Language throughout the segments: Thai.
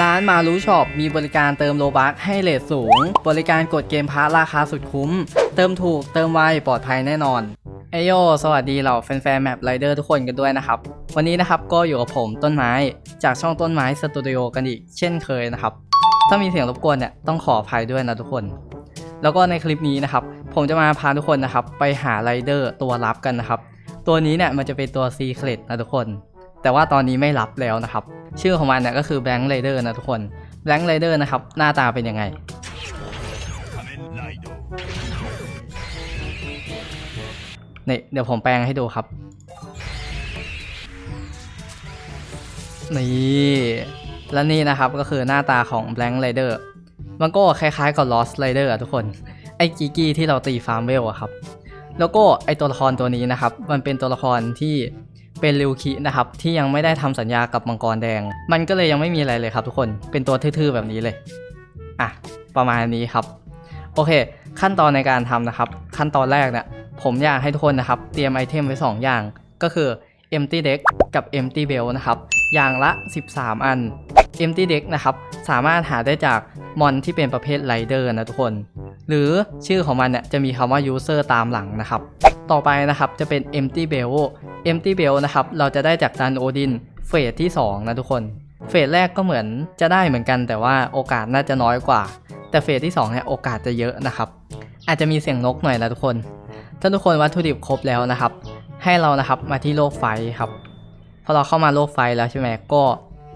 ร้านมารู้ช็อปมีบริการเติมโลบัคให้เลทสูง บริการกดเกมพาร์ราคาสุดคุ้ม เติมถูกเติมไวปลอดภัยแน่นอนเอโยสวัสดีเหล่าแฟนๆแมปไรเดอร์ทุกคนกันด้วยนะครับ วันนี้นะครับก็อยู่กับผมต้นไม้ จากช่องต้นไม้สตูดิโอกันอีกเช่นเคยนะครับ ถ้ามีเสียงรบกวนเนี่ยต้องขออภัยด้วยนะทุกคน แล้วก็ในคลิปนี้นะครับ ผมจะมาพาทุกคนนะครับ ไปหาไรเดอร์ตัวลับกันนะครับ ตัวนี้เนี่ยมันจะเป็นตัว Secret นะทุกคน แต่ว่าตอนนี้ไม่รับแล้วนะครับ ชื่อของมันเนี่ยก็คือ Blank Rider นะทุกคน Blank Rider นะครับ หน้าตาเป็นยังไง นี่เดี๋ยวผมแปลงให้ดูครับ นี่ และนี่นะครับก็คือหน้าตาของ Blank Rider มันก็คล้ายๆกับ Lost Rider อะทุกคน ไอ้กิกกี้ที่เราตีฟาร์มเวลอะครับ แล้วก็ไอตัวละครตัวนี้นะครับ มันเป็นตัวละครที่ เป็นริวคินะครับที่ยังไม่ได้ทำสัญญากับมังกรแดง มันก็เลยยังไม่มีอะไรเลยครับทุกคนเป็นตัวทื่อๆแบบนี้เลยอะประมาณนี้ครับ โอเค ขั้นตอนในการทำนะครับ ขั้นตอนแรกเนี่ยผมอยากให้ทุกคนนะครับเตรียมไอเทมไว้ 2 อย่าง ก็คือ empty deck กับ empty belt นะครับอย่างละ 13 อัน empty deck นะครับสามารถหาได้จากมอนที่เป็นประเภทไรเดอร์นะทุกคน หรือชื่อของมันเนี่ยจะมีคำว่า user ตามหลังนะครับ ต่อไปนะครับจะเป็น empty bell empty bell นะครับเราจะได้จากดันโอดินเฟสที่ 2 นะทุกคน เฟสแรกก็เหมือนจะได้เหมือนกัน แต่ว่าโอกาสน่าจะน้อยกว่า แต่เฟสที่2เนี่ยโอกาสจะเยอะนะครับ อาจจะมีเสียงนกหน่อยนะทุกคน ถ้าทุกคนวัตถุดิบครบแล้วนะครับ ให้เรานะครับมาที่โลกไฟครับพอเราเข้ามาโลกไฟแล้วใช่ไหมก็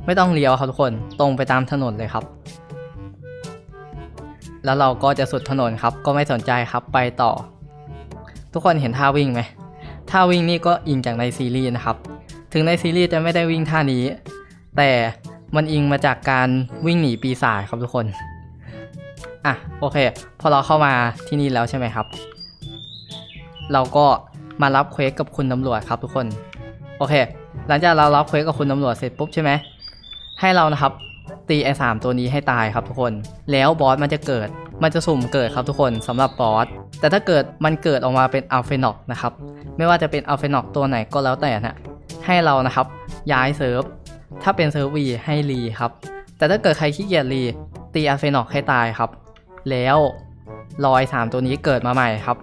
ไม่ต้องเลี้ยวครับทุกคนตรงไปตามถนนเลยครับ แล้วเราก็จะสุดถนนครับก็ไม่สนใจครับไปต่อ ทุกคนเห็นท่าวิ่งไหมท่าวิ่งนี่ก็อิงจากในซีรีส์นะครับ ถึงในซีรีส์จะไม่ได้วิ่งท่านี้ แต่มันอิงมาจากการวิ่งหนีปีศาจครับทุกคน อะโอเค พอเราเข้ามาที่นี่แล้วใช่ไหมครับ เราก็มารับเควสกับคุณตำรวจครับทุกคน โอเค หลังจากเรารับเควสกับคุณตำรวจเสร็จปุ๊บใช่ไหม ให้เรานะครับตีไอ้สามตัวนี้ให้ตายครับทุกคน แล้วบอสมันจะเกิด มันจะสุ่มเกิดครับทุกคนสำหรับบอสแต่ถ้าเกิดมันเกิดออกมาเป็นอัลเฟนอกนะครับไม่ว่าจะเป็นอัลเฟนอกตัวไหนก็แล้วแต่นะให้เรานะครับย้ายเซิร์ฟถ้าเป็นเซิร์ฟวีให้รีครับแต่ถ้าเกิดใครขี้เกียจรีตีอัลเฟนอกให้ตายครับ แล้วรอยสามตัวนี้เกิดมาใหม่ครับ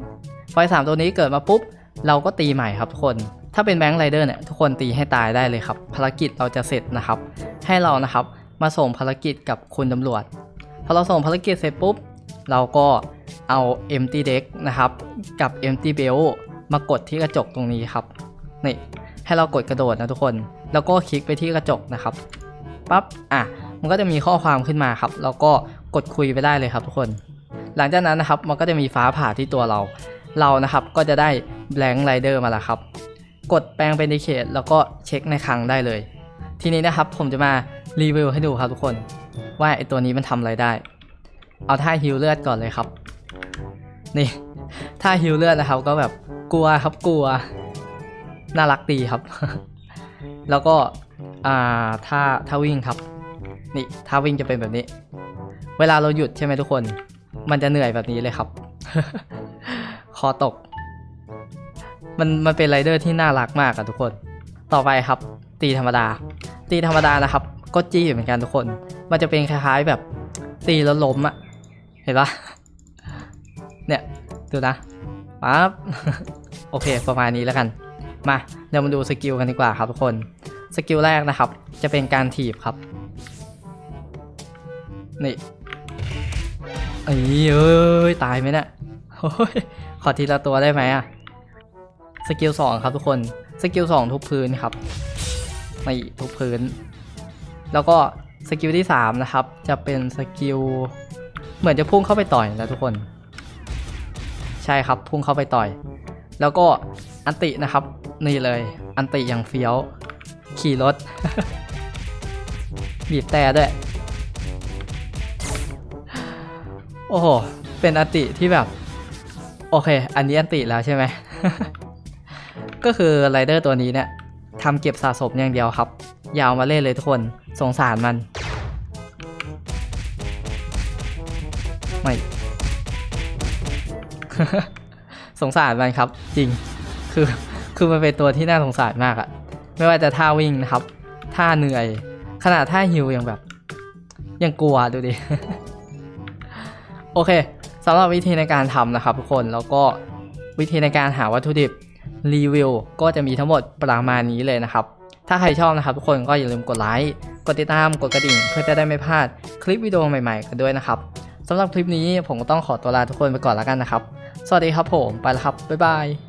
รอยสามตัวนี้เกิดมาปุ๊บ เราก็ตีใหม่ครับทุกคน ถ้าเป็นแบงค์ไรเดอร์เนี่ยทุกคนตีให้ตายได้เลยครับ ภารกิจเราจะเสร็จนะครับ ให้เรานะครับมาส่งภารกิจกับคุณตำรวจ พอเราส่งภารกิจเสร็จปุ๊บ เราก็เอา empty deck นะครับกับ empty belt มากดที่กระจกตรงนี้ครับนี่ให้เรากดกระโดดนะทุกคน แล้วก็คลิกไปที่กระจกนะครับปั๊บอะมันก็จะมีข้อความขึ้นมาครับ แล้วก็กดคุยไปได้เลยครับทุกคน หลังจากนั้นนะครับมันก็จะมีฟ้าผ่าที่ตัวเรา เรานะครับก็จะได้ blank rider มาแล้วครับ กดแปลงเป็น indicate แล้วก็เช็คในคลังได้เลย ทีนี้นะครับผมจะมารีวิวให้ดูครับทุกคน ว่าไอตัวนี้มันทำอะไรได้ เอาท่าฮิวเลือดก่อนเลยครับ นี่ท่าฮิวเลือดนะครับ ก็แบบกลัวครับกลัว น่ารักดีครับ แล้วก็อ่าท่าท่าวิ่งครับ นี่ท่าวิ่งจะเป็นแบบนี้ เวลาเราหยุดใช่ไหมทุกคน มันจะเหนื่อยแบบนี้เลยครับ คอตก มันมันเป็นไรเดอร์ที่น่ารักมากอะทุกคน ต่อไปครับ ตีธรรมดา ตีธรรมดานะครับ ก็จี้เหมือนกันทุกคน มันจะเป็นคล้ายๆแบบตีแล้วล้มอะ ห็นปะเนี่ยดูนะปั๊บโอเค ประมาณนี้แล้วกัน มาเดี๋ยวมาดูสกิลกันดีกว่าครับทุกคน สกิลแรกนะครับ จะเป็นการถีบครับ นี่เอ้เอ้ย ตายไหมเนี่ยขอทีละตัวได้ไหมอะสกิลสองครับทุกคน สกิลสองทุบพื้นครับนี่ทุบพื้น แล้วก็สกิลที่3นะครับ จะเป็นสกิล เหมือนจะพุ่งเข้าไปต่อยนะทุกคน ใช่ครับพุ่งเข้าไปต่อย แล้วก็อันตินะครับ นี่เลยอันติอย่างเฟี้ยว ขี่รถ บีบแต่ด้วย โอ้โห เป็นอันติที่แบบ โอเค อันนี้อันติแล้วใช่ไหม ก็คือไรเดอร์ตัวนี้เนี่ยทำเก็บสะสมอย่างเดียวครับ ยาวมาเล่นเลยทุกคน สงสารมัน ไม่ สงสารมันครับ จริง คือ คือมันเป็นตัวที่น่าสงสารมากอะไม่ว่าจะท่าวิ่งนะครับ ท่าเหนื่อย ขนาดท่าฮิวยังแบบ ยังกลัวดูดิ โอเคสำหรับวิธีในการทำนะครับทุกคน แล้วก็วิธีในการหาวัตถุดิบรีวิวก็จะมีทั้งหมดประมาณนี้เลยนะครับ ถ้าใครชอบนะครับทุกคนก็อย่าลืมกดไลค์ กดติดตาม กดกระดิ่ง เพื่อจะได้ไม่พลาดคลิปวิดีโอใหม่ๆกันด้วยนะครับ สำหรับคลิปนี้ผมก็ต้องขอตัวลาทุกคนไปก่อนแล้วกันนะครับ สวัสดีครับผม ไปแล้วครับ บ๊ายบาย